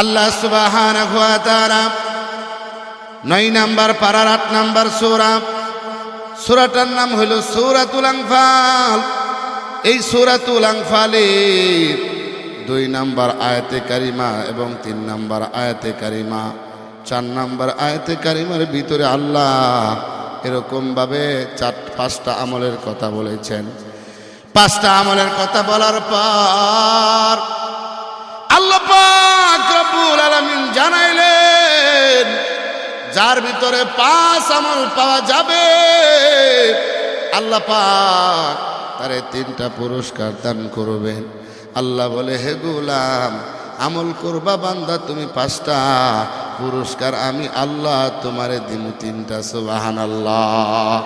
আল্লাহ সুবাহান নয় নাম্বার পাড়ার আট নাম্বার সৌরা। সুরাটার নাম হইল সৌরাতুল আংফাল এই সৌরাতুল আংফালে দুই নাম্বার আয়াতে কারিমা এবং তিন নাম্বার আয়াতে কারিমা। চার নাম্বার আয়াতে কারিমার ভিতরে আল্লাহ এরকমভাবে চার, পাঁচটা আমলের কথা বলেছেন। পাঁচটা আমলের কথা বলার পর জানাইলেন, যার ভিতরে পাঁচ আমল পাওয়া যাবে, আল্লাহ পাক তারে তিনটা পুরস্কার দান করবেন। আল্লাহ বলে, হে গুলাম, আমল করবা বান্দা, তুমি পাঁচটা পুরস্কার, আমি আল্লাহ তোমারে দিমু তিনটা সুবাহান আল্লাহ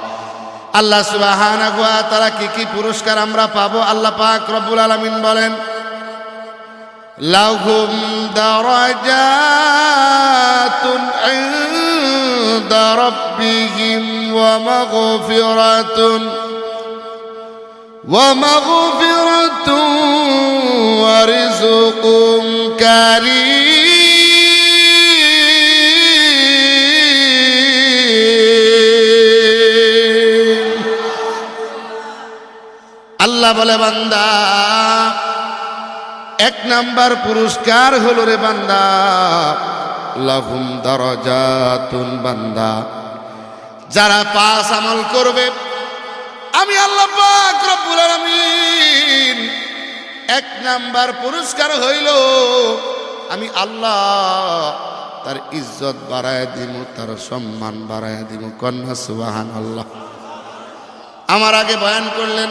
আল্লাহ সুবাহান তারা কি কি পুরস্কার আমরা পাবো? আল্লাহ পাক রব্বুল আলামিন বলেন لهم درجات عند ربهم ومغفرة ومغفرة ورزق كريم আল্লাহ বলে বান্দা এক নাম্বার পুরস্কার হলো রে বান্দা। লাহুম দরজাতুন বান্দা। যারা পাস আমল করবে, আমি আল্লাহ পাক রব্বুল আলামিন এক নাম্বার পুরস্কার হইল, আমি আল্লাহ তার ইজ্জত বাড়ায় দিব তার সম্মান বাড়ায় দিব কন্যা সুবাহান আল্লাহ আমার আগে বয়ান করলেন,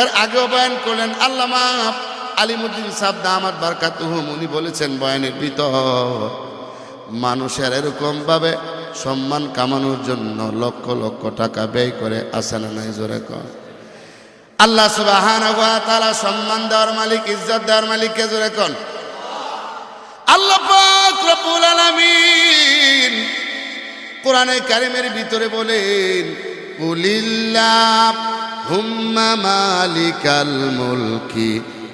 এর আগেও বয়ান করলেন আল্লাহ আল্লামা আলিমুদ্দিন সাহ দামাত বারকাতুহুম উনি বলেছেন বয়ানের ভিতর, মানুষের এরকমভাবে সম্মান কামানোর জন্য লক্ষ লক্ষ টাকা ব্যয় করে আসে না নাই জোরে কর। আল্লাহ সুবাহান সম্মান দেওয়ার মালিক, ইজ্জত দেওয়ার মালিককে জোরে কন আল্লাহ কোরআনে কারিমের ভিতরে বলেন, কুলিল্লাহ হুম্মা মালিকাল মুলকি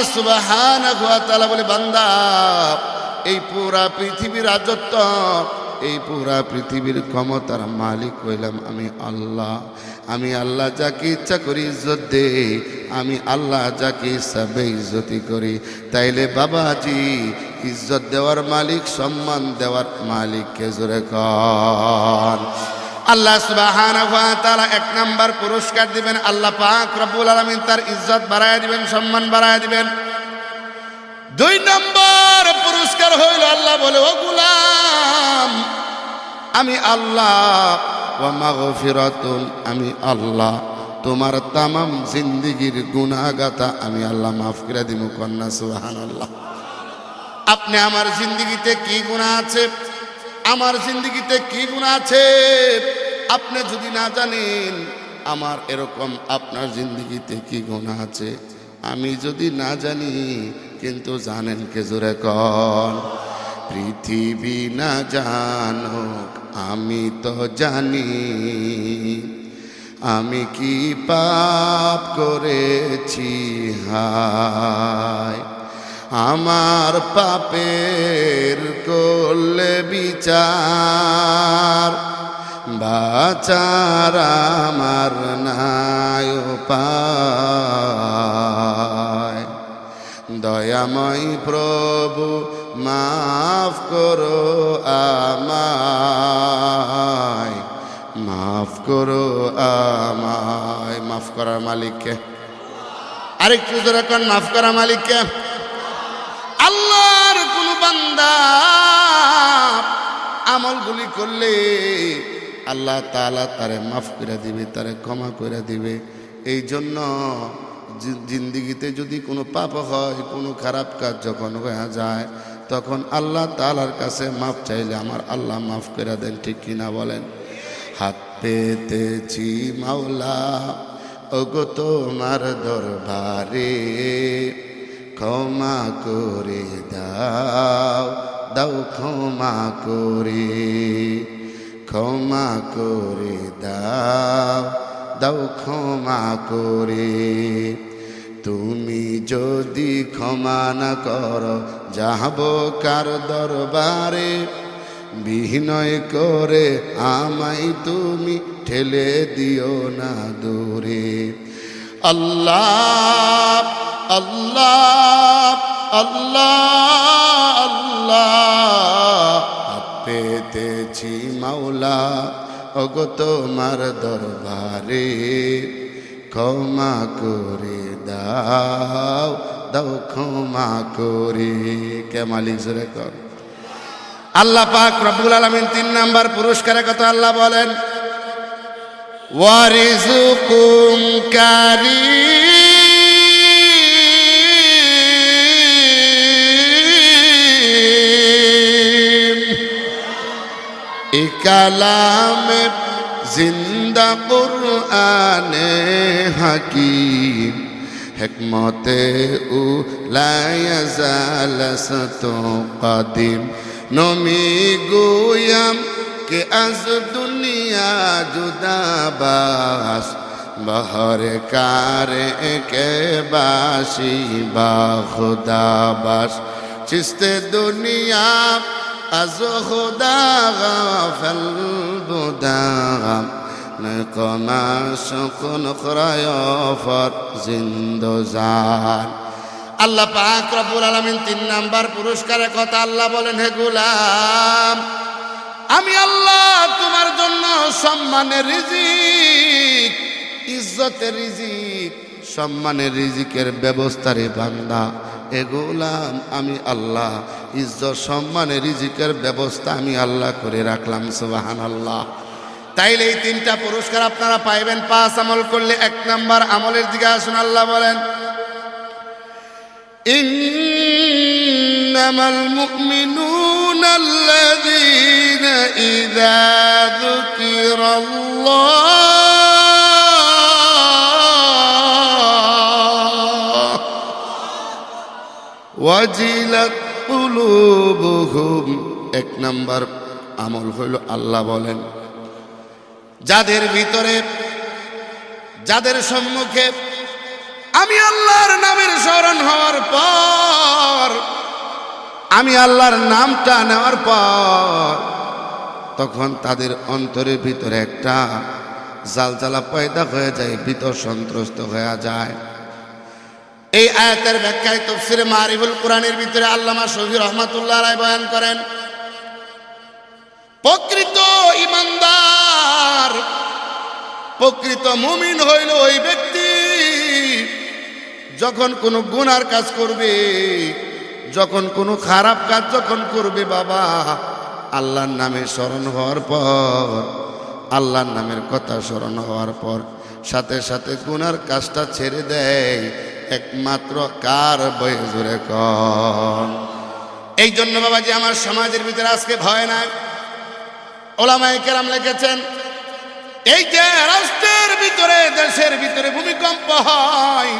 আল্লাহ সুবাহান বলে, বান্দা, এই পুরা পৃথিবীর রাজত্ব, এই পুরা পৃথিবীর ক্ষমতার মালিক হইলাম আমি আল্লাহ। আমি আল্লাহ যাকে ইচ্ছা করি ইজ্জত দে আমি আল্লাহ যাকে ইচ্ছা বেইজ্জতি করি। তাইলে বাবাজি, ইজ্জত দেওয়ার মালিক, সম্মান দেওয়ার মালিককে জোরে কর আল্লাহ ওয়া এক নাম্বার পুরস্কার দিবেন, আল্লাহ পাক রব্বুল আলামিন তার ইজ্জত বাড়ায় দিবেন, সম্মান বাড়ায় দিবেন। দুই নম্বর পুরস্কার হইল, আল্লাহ বলে, ও গুলাম, আমি আল্লাহ ও মাগফিরাতুন, আমি আল্লাহ, তোমার তামাম জিন্দিগির গুনাহগাতা আমি আল্লাহ মাফ করে দিব কন্যা সুবহানাল্লাহ। আপনি আমার জিন্দিগিতে কি গুণা আছে? আমার জিন্দিগিতে কি গুণ আছে? আপনি যদি না জানেন, আমার এরকম আপনার জিন্দিগিতে কি গুণ আছে? আমি যদি না জানি, কিন্তু জানেন কে জোরে কন। পৃথিবী না জানুক, আমি তো জানি। আমি কি পাপ করেছি? হায়। আমার পাপের করলে বিচার, বাচার আমার নাই পায় দয়াময় প্রভু, মাফ করো আমায়, মাফ করো আমায়। মাফ করার মালিককে। আরেকটু জোরে কন, মাফ করা মালিককে। বান্দা আমলগুলি করলে আল্লাহ তালা তারে মাফ করে দিবে, তারে ক্ষমা করে দিবে। এই জন্য জিন্দিগিতে যদি কোনো পাপ হয়, কোনো খারাপ কাজ যখন হয়ে যায়, তখন আল্লাহ তালার কাছে মাফ চাইলে আমার আল্লাহ মাফ করে দেন, ঠিক কিনা বলেন? হাত পেতেছি মাওলা, ওগো তোমার দরবারে। ক্ষমা করে দাও দাও ক্ষমা করে ক্ষমা করে দাও দাও ক্ষমা করে। তুমি যদি ক্ষমা না করো, যাহব কার দরবারে বিনয় করে, আমায় তুমি ঠেলে দিও না দূরে। আল্লাহ আল্লাহ আল্লাহ আল্লাহ। পেতেছি মাওলা, ওগো তোমার দরবারে। ক্ষমা করে দাও দাও ক্ষমা করে। কে মালিক জোরে কর। আল্লাহ পাক রব্বুল আলমিন তিন নাম্বার পুরস্কারের কথা আল্লাহ বলেন ওয়ারিজুকুম কারীম। কালামে জিন্দা কুরআনে হাকিম। হেকমতে উ লায়াজালাসত কাদিম। নমি গুয়াম কে আজ দুনিয়া জুদাবাস। বহর কারে কে বাসি বা খুদাবাস। চিস্তে দুনিয়া از خدا غافل بودم نقما شکن خرایافر زندوزان আল্লাহ পাক রব্বুল আলামিন তিন নাম্বার পুরস্কারের কথা আল্লাহ বলেন হে গুলাম আমি আল্লাহ তোমার জন্য সম্মানের রিজিক ইজ্জতের রিজিক সম্মানের রিজিকের ব্যবস্থা রে বান্দা এগুলাম আমি আল্লাহ ইজ্জত সম্মানের রিজিকের ব্যবস্থা আমি আল্লাহ করে রাখলাম সুবাহান আল্লাহ তাইলে এই তিনটা পুরস্কার আপনারা পাইবেন পাঁচ আমল করলে এক নাম্বার আমলের দিকে আসুন আল্লাহ বলেন إنما المؤمنون الذين إذا ذكر الله ওয়াজিলাত কুলুবুহুম। এক নাম্বার আমল হইল আল্লাহ বলেন, যাদের ভিতরে, যাদের সম্মুখে আমি আল্লাহর নামের স্মরণ হওয়ার পর, আমি আল্লাহর নামটা নেওয়ার পর, তখন তাদের অন্তরের ভিতরে একটা জালজালা পয়দা হয়ে যায় ভিতর সন্ত্রস্ত হয়ে যায়। এই আয়াতের ব্যাখ্যায় তফসিরে মারিফুল কোরআনের ভিতরে আল্লামা শহীদ রহমাতুল্লাহ রায় বয়ান করেন, প্রকৃত ইমানদার, প্রকৃত মুমিন হইল ওই ব্যক্তি যখন কোনো গুনার কাজ করবে, যখন কোনো খারাপ কাজ যখন করবে, বাবা, আল্লাহর নামে স্মরণ হওয়ার পর, আল্লাহর নামের কথা স্মরণ হওয়ার পর, সাথে সাথে গুনার কাজটা ছেড়ে দেয় একমাত্র কার বয়ে জোরে কন? এই জন্য বাবা যে আমার সমাজের ভিতরে আজকে ভয় নাই। ওলামাই কেরাম লিখেছেন, এই যে রাষ্ট্রের ভিতরে, দেশের ভিতরে ভূমিকম্প হয়,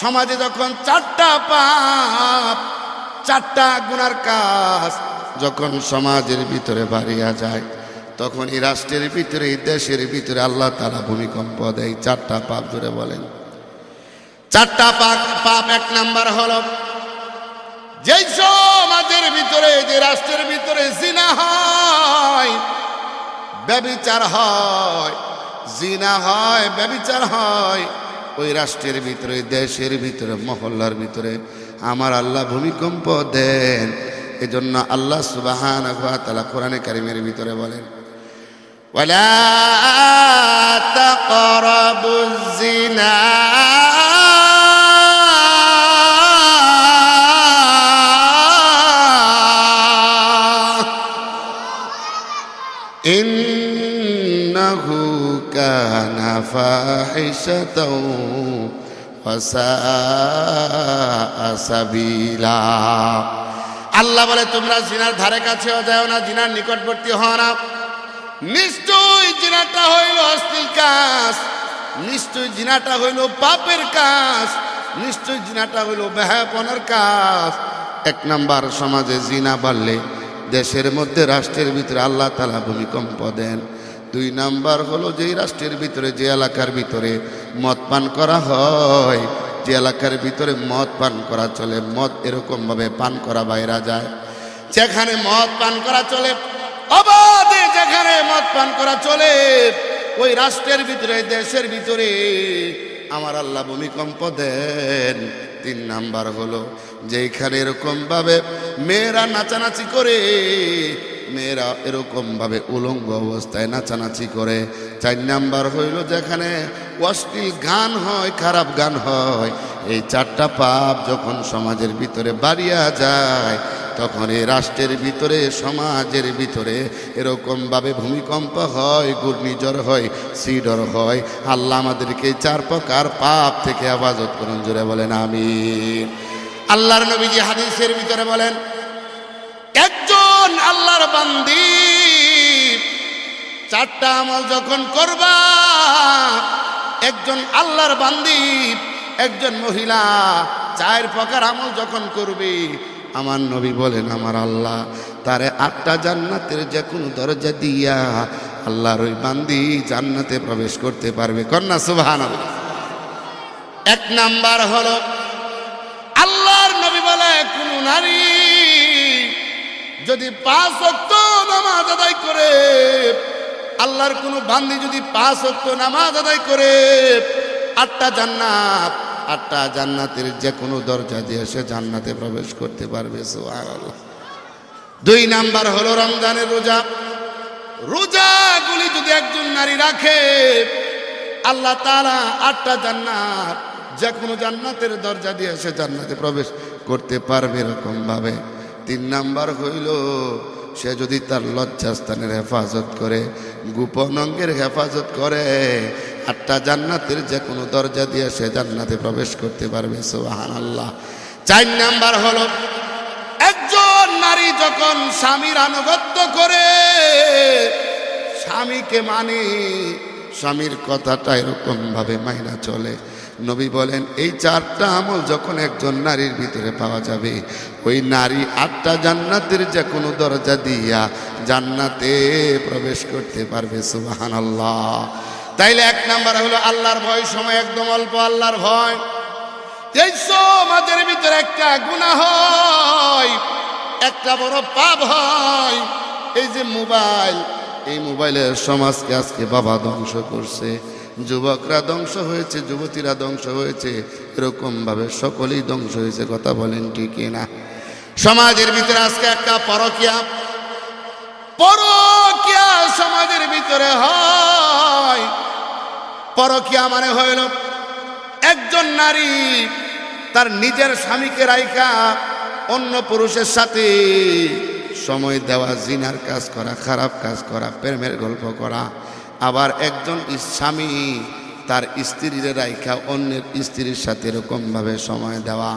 সমাজে যখন চারটা পাপ, চারটা গুনার কাজ যখন সমাজের ভিতরে বাড়িয়া যায়, তখন এই রাষ্ট্রের ভিতরে দেশের ভিতরে আল্লাহ তারা ভূমিকম্প দেয়, চারটা পাপ ধরে বলেন। চারটা পাপ পাপ এক নাম্বার হলো যেই সমাজের ভিতরে যে রাষ্ট্রের ভিতরে জিনা হয় ব্যবিচার হয় জিনা হয় ব্যবিচার হয় ওই রাষ্ট্রের ভিতরে দেশের ভিতরে মহল্লার ভিতরে আমার আল্লাহ ভূমিকম্প দেন এজন্য আল্লাহ সুবাহান তালা কোরআনে কারিমের ভিতরে বলেন ولا تقربوا الزنا إنه كان فاحشة وساء سبيلا আল্লাহ বলে তোমরা জিনার ধারে কাছেও যাও না জিনার নিকটবর্তী হও না নিশ্চয়ই জিনাটা হইল অশ্লীল কাজ নিশ্চয়ই জিনাটা হইল পাপের কাজ নিশ্চয়ই জিনাটা হইল বেহাপনার কাজ এক নাম্বার সমাজে জিনা বাড়লে দেশের মধ্যে রাষ্ট্রের ভিতরে আল্লাহ তালা ভূমিকম্প দেন। দুই নাম্বার হলো যেই রাষ্ট্রের ভিতরে যে এলাকার ভিতরে মদ পান করা হয়, যে এলাকার ভিতরে মদ পান করা চলে, মদ এরকমভাবে পান করা বাইরা যায়। যেখানে মদ পান করা চলে, অবাধে যেখানে মদ পান করা চলে, ওই রাষ্ট্রের ভিতরে, দেশের ভিতরে আমার আল্লাহ ভূমিকম্প দেন। তিন নাম্বার হলো যেখানে এরকম ভাবে মেয়েরা নাচানাচি করে, মেয়েরা এরকম ভাবে উলঙ্গ অবস্থায় নাচানাচি করে। চার নাম্বার হইল, যেখানে অশ্লীল গান হয়, খারাপ গান হয়, এই চারটা পাপ যখন সমাজের ভিতরে বাড়িয়া যায় তখন এই রাষ্ট্রের ভিতরে, সমাজের ভিতরে এরকমভাবে ভূমিকম্প হয়, ঘূর্ণিঝড় হয়, সিডর হয়। আল্লাহ আমাদেরকে চার প্রকার পাপ থেকে আবাজত করুন, জোরে বলেন আমি আল্লাহর নবীজি হাদিসের ভিতরে বলেন, একজন আল্লাহর বান্দি চারটা আমল যখন করবা, একজন আল্লাহর বান্দি, একজন মহিলা, চার প্রকার আমল যখন করবে আমার নবী বলেন, আমার আল্লাহ, তারে আটটা জান্নাতের যে কোনো দরজা দিয়া আল্লাহর ওই বান্দি জান্নাতে প্রবেশ করতে পারবে। কন্যা সুবহান এক নাম্বার হলো, আল্লাহর নবী বলে, কোন নারী যদি পাঁচ অক্ত নামাজ আদায় করে, আল্লাহর কোনো বান্দি যদি পাঁচ অক্ত নামাজ আদায় করে, আটটা জান্নাত আটটা জান্নাতের যে কোনো দরজা দিয়ে সে জান্নাতে প্রবেশ করতে পারবে দুই নাম্বার হলো রমজানের রোজা। রোজাগুলি যদি একজন নারী রাখে, আল্লাহ তারা আটটা জান্নাত যে কোনো জান্নাতের দরজা দিয়ে সে জান্নাতে প্রবেশ করতে পারবে এরকম ভাবে তিন নাম্বার হইল, সে যদি তার লজ্জাস্থানের হেফাজত করে, গোপন অঙ্গের হেফাজত করে আটটা জান্নাতের যে কোনো দরজা দিয়ে সে জান্নাতে প্রবেশ করতে পারবে সোহান আল্লাহ চার নাম্বার হলো, একজন নারী যখন স্বামীর আনুগত্য করে, স্বামীকে মানে স্বামীর কথাটা এরকম ভাবে মাইনা চলে। নবী বলেন, এই চারটা আমল যখন একজন নারীর ভিতরে পাওয়া যাবে, ওই নারী আটটা জান্নাতের যে কোনো দরজা দিয়া জান্নাতে প্রবেশ করতে পারবে সুবাহান আল্লাহ তাইলে এক নাম্বার হলো আল্লাহর ভয় সময় একদম অল্প আল্লাহর ভয়। এই সমাজের ভিতরে একটা গুণা হয়, একটা বড় পাপ হয়। এই যে মোবাইল, এই মোবাইলের সমাজকে আজকে বাবা ধ্বংস করছে, যুবকরা ধ্বংস হয়েছে, যুবতীরা ধ্বংস হয়েছে এরকম ভাবে সকলেই ধ্বংস হয়েছে, কথা বলেন ঠিকই না সমাজের ভিতরে আজকে একটা পরকিয়া পরকিয়া সমাজের ভিতরে হয়। পরকিয়া মানে হইল একজন নারী তার নিজের স্বামীকে রাইকা অন্য পুরুষের সাথে সময় দেওয়া, জিনার কাজ করা, খারাপ কাজ করা, প্রেমের গল্প করা। আবার একজন স্বামী তার স্ত্রীর রাইখা অন্যের স্ত্রীর সাথে এরকমভাবে সময় দেওয়া।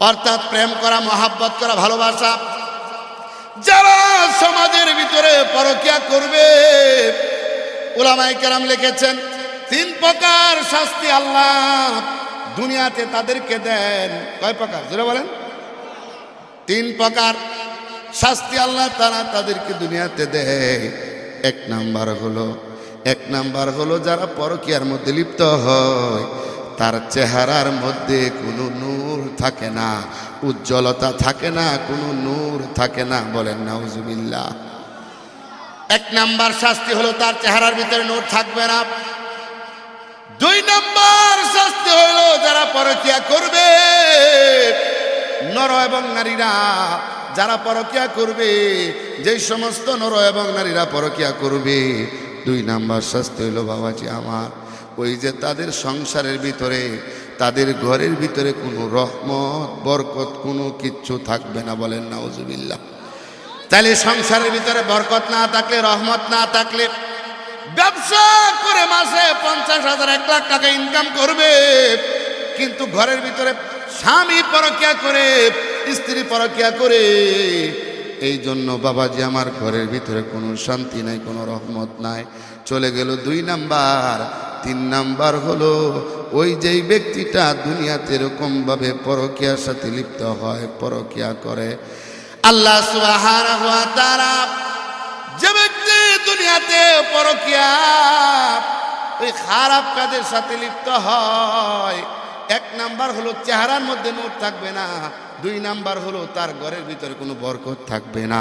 অর্থাৎ প্রেম করা, মহাব্বত করা, ভালোবাসা। যারা সমাজের ভিতরে পরকিয়া করবে। ওলামাই কেরাম লিখেছেন, তিন প্রকার শাস্তি আল্লাহ দুনিয়াতে তাদেরকে দেন। কয় প্রকার? জোরে বলেন। তিন প্রকার শাস্তি আল্লাহ তারা তাদেরকে দুনিয়াতে দেয়। এক নাম্বার হলো, এক নাম্বার হলো যারা পরকিয়ার মধ্যে লিপ্ত হয়, তার চেহারার মধ্যে কোনো নূর থাকে না, উজ্জ্বলতা থাকে না, কোনো নূর থাকে না। বলেন, নাউজুবিল্লাহ। এক নাম্বার শাস্তি হলো তার চেহারার ভিতরে নূর থাকবে না। দুই নাম্বার শাস্তি হলো যারা পরকিয়া করবে, নর এবং নারীরা যারা পরকিয়া করবে, যেই সমস্ত নর এবং নারীরা পরকিয়া করবে, দুই নাম্বার শাস্তি হইল বাবাজি আমার, ওই যে তাদের সংসারের ভিতরে, তাদের ঘরের ভিতরে কোনো রহমত, বরকত কোনো কিচ্ছু থাকবে না বলেন না ওজুবিল্লা তাহলে সংসারের ভিতরে বরকত না থাকলে, রহমত না থাকলে ব্যবসা করে মাসে পঞ্চাশ হাজার, এক লাখ টাকা ইনকাম করবে। কিন্তু ঘরের ভিতরে স্বামী পরকিয়া করে, স্ত্রী পরকিয়া করে, এই জন্য বাবাজি, আমার ঘরের ভিতরে কোনো শান্তি নাই, কোনো রহমত নাই। চলে গেল দুই নাম্বার। তিন নাম্বার হলো, ওই যেই ব্যক্তিটা দুনিয়াতে এরকমভাবে পরকিয়ার সাথে লিপ্ত হয়, পরকিয়া করে আল্লাহ তাআলা যে ব্যক্তি দুনিয়াতে পরকিয়া, ওই খারাপ কাজের সাথে লিপ্ত হয়। এক নাম্বার হলো চেহারার মধ্যে নূর থাকবে না, দুই নাম্বার হলো তার ঘরের ভিতরে কোনো বরকত থাকবে না।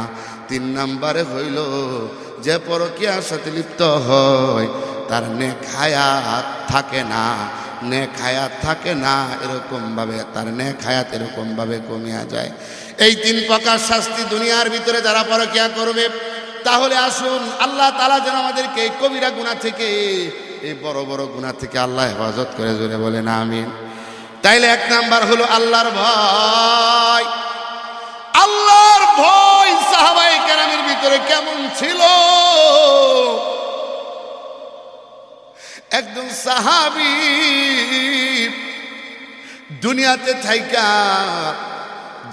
তিন নাম্বারে হইল যে পরকিয়ার সাথে লিপ্ত হয়, তার নেক হায়াত থাকে না। নেক হায়াত থাকে না, এরকমভাবে তার নেক হায়াত এরকমভাবে কমিয়া যায়। এই তিন প্রকার শাস্তি দুনিয়ার ভিতরে যারা পরকিয়া করবে, তাহলে আসুন আল্লাহ তালা যেন আমাদেরকে এই কবিরা গুণা থেকে, এই বড় বড় গুণা থেকে আল্লাহ হেফাজত করে জোরে বলেন, আমিন। তাইলে এক নাম্বার হলো আল্লাহর ভয়। আল্লাহর ভয় সাহাবাই কেরামের ভিতরে কেমন ছিল? একজন সাহাবি দুনিয়াতে থাইকা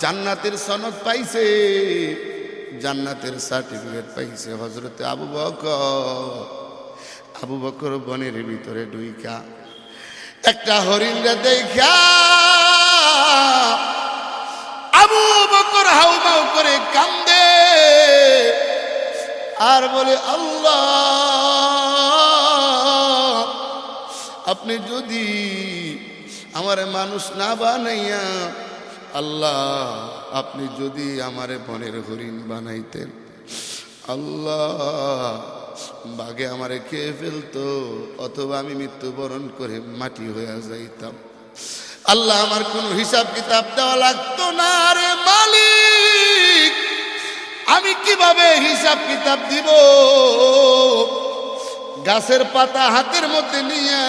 জান্নাতের সনদ পাইছে, জান্নাতের সার্টিফিকেট পাইছে হজরতে আবু বকর। আবু বকর বনের ভিতরে ডুইকা একটা হরিণরা দেখা আবু বকর হাউ মাউ করে কান্দে, আর বলে, আল্লাহ, আপনি যদি আমার মানুষ না বানাইয়া আল্লাহ, আপনি যদি আমারে বনের হরিণ বানাইতেন, আল্লাহ বাঘে আমারে খেয়ে ফেলতো, অথবা আমি মৃত্যুবরণ করে মাটি হয়ে যাইতাম। আল্লাহ, আমার কোনো হিসাব কিতাব দেওয়া লাগতো না রে মালিক। আমি কীভাবে হিসাব কিতাব দিব? গাছের পাতা হাতের মধ্যে নিয়ে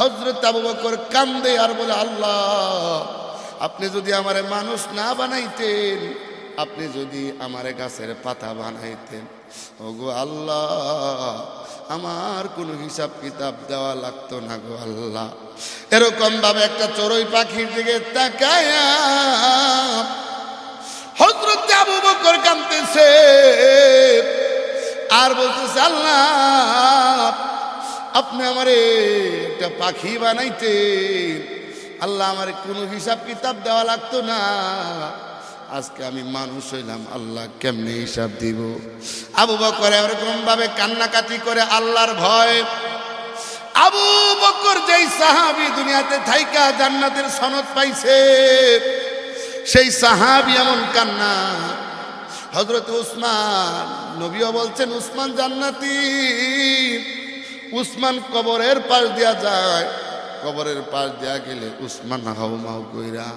হজরত আবু বকর কান্দে আর বলে, আল্লাহ আপনি যদি আমারে মানুষ না বানাইতেন, আপনি যদি আমারে গাছের পাতা বানাইতেন। ওগো আল্লাহ, আমার কোনো হিসাব কিতাব দেওয়া লাগতো না গো আল্লাহ। এরকম ভাবে একটা চড়ুই পাখির দিকে তাকায়া হজরত আবু বকর কান্দতেছে আর বলতেছে, আল্লাহ, আপনি আমারে একটা পাখি বানাইতেন আল্লাহ আমার কোনো হিসাব কিতাব দেওয়া লাগতো না। আজকে আমি মানুষ হইলাম, আল্লাহ কেমনে হিসাব দিব? আবু বকর এরকম ভাবে কান্নাকাটি করে আল্লাহর ভয়। আবু বকর যেই সাহাবি দুনিয়াতে থাইকা জান্নাতের সনদ পাইছে, সেই সাহাবি এমন কান্না। হজরত উসমান, নবীও বলছেন, উসমান জান্নাতি, উসমান কবরের পাশ দিয়া যায়। কবরের পাশ দেয়া গেলে উসমান হাউ মাউ কইরা,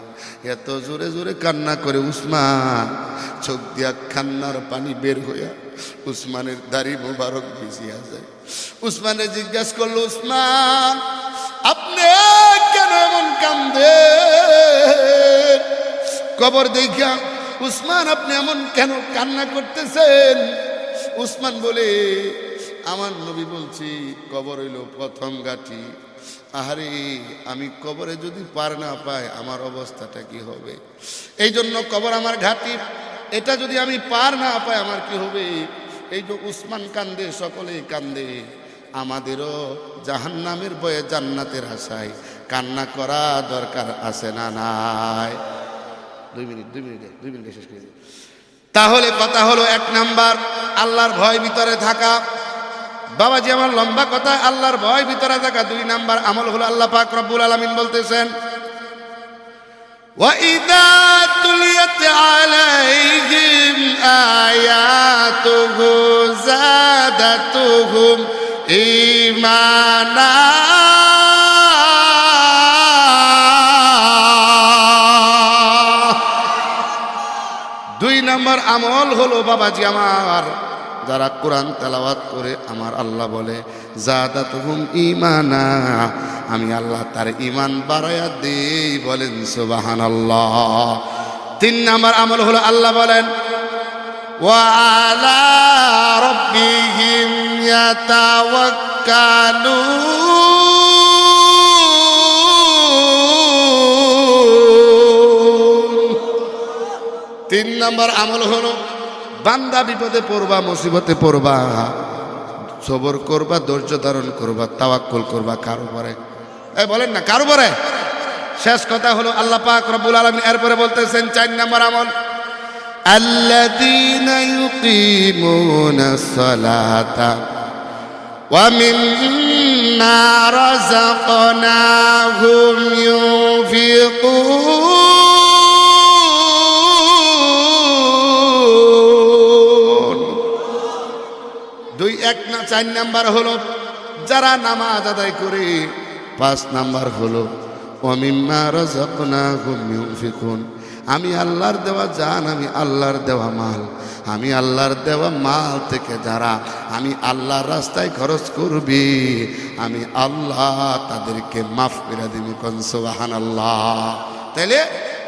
এত জোরে জোরে কান্না করে উসমান, চোখ দিয়া কান্নার পানি বের হইয়া উসমানের দাড়ি মোবারক ভিজিয়া যায়। উসমানে জিজ্ঞাসা করল, উসমান, আপনি কেন এমন কান্দে কবর দেখিয়া, উসমান, আপনি এমন কেন কান্না করতেছেন? উসমান বলে, আমার নবী বলছি, কবর হইল প্রথম গাঠি আহারে, আমি কবরে যদি পার না পাই, আমার অবস্থাটা কি হবে? এই জন্য কবর আমার ঘাটি। এটা যদি আমি পার না পাই, আমার কি হবে? এই যে উসমান কান্দে, সকলেই কান্দে। আমাদেরও জাহান্নামের বয়ে জান্নাতের আশায়। কান্না করা দরকার আছে না নাই? দুই মিনিট, দুই মিনিটে দুই মিনিটে শেষ করে তাহলে কথা হলো এক নাম্বার, আল্লাহর ভয় ভিতরে থাকা। বাবাজি আমার লম্বা কথা আল্লাহর ভয় ভিতরে থাকা দুই নাম্বার আমল হলো আল্লাহ পাক রব্বুল আলামিন বলতেছেন وَإِذَا تُلِيَتْ عَلَيْهِمْ آيَاتُهُ زَادَتْهُمْ إِيمَانًا দুই নম্বর আমল হলো বাবাজি আমার যারা কোরআন তেলাওয়াত করে, আমার আল্লাহ বলে জাদাত হুম ইমানা আমি আল্লাহ তার ইমান বাড়াইয়া দিই বলেন সুবাহান আল্লাহ তিন নাম্বার আমল হলো আল্লাহ বলেন তিন নাম্বার আমল হলো বান্দা বিপদে পড়বা মুসিবতে পড়বা সবর করবা ধৈর্য ধারণ করবা তাওয়াক্কুল করবা কারো পরে এই বলেন না কারো পরে শেষ কথা হলো আল্লাহ পাক রব্বুল আলামিন এরপরে বলতেছেন চার নম্বর আমল الذين يقيمون الصلاة ومما رزقناهم ينفقون চার নাম্বার হলো, যারা নামাজ আদায় করে, পাঁচ নাম্বার হলো অমিম্মা ইউনফিকুন। আমি আল্লাহর দেওয়া জান, আমি আল্লাহর দেওয়া মাল। আমি আল্লাহর দেওয়া মাল থেকে যারা আমি আল্লাহর রাস্তায় খরচ করবি, আমি আল্লাহ তাদেরকে মাফ করে দিবি কনসবাহান আল্লাহ তাইলে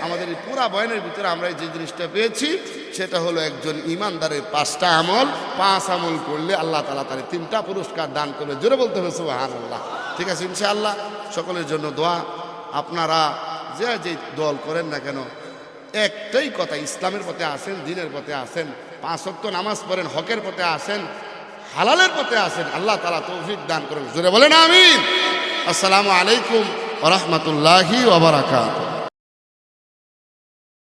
আমাদের এই পুরা বয়নের ভিতরে আমরা যে জিনিসটা পেয়েছি, সেটা হলো একজন ইমানদারের পাঁচটা আমল। পাঁচ আমল করলে আল্লাহ তালা তার তিনটা পুরস্কার দান করবে। জোরে বলতে হবে সুবাহান আল্লাহ ঠিক আছে, ইনশাআল্লাহ। সকলের জন্য দোয়া। আপনারা যে যে দল করেন না কেন, একটাই কথা, ইসলামের পথে আসেন, দিনের পথে আসেন। পাঁচ অক্ত নামাজ পড়েন, হকের পথে আসেন, হালালের পথে আসেন। আল্লাহ তালা তৌফিক দান করেন। জোরে বলেন, আমিন। আসসালামু আলাইকুম ওরহমতুল্লাহি ওবরাকাত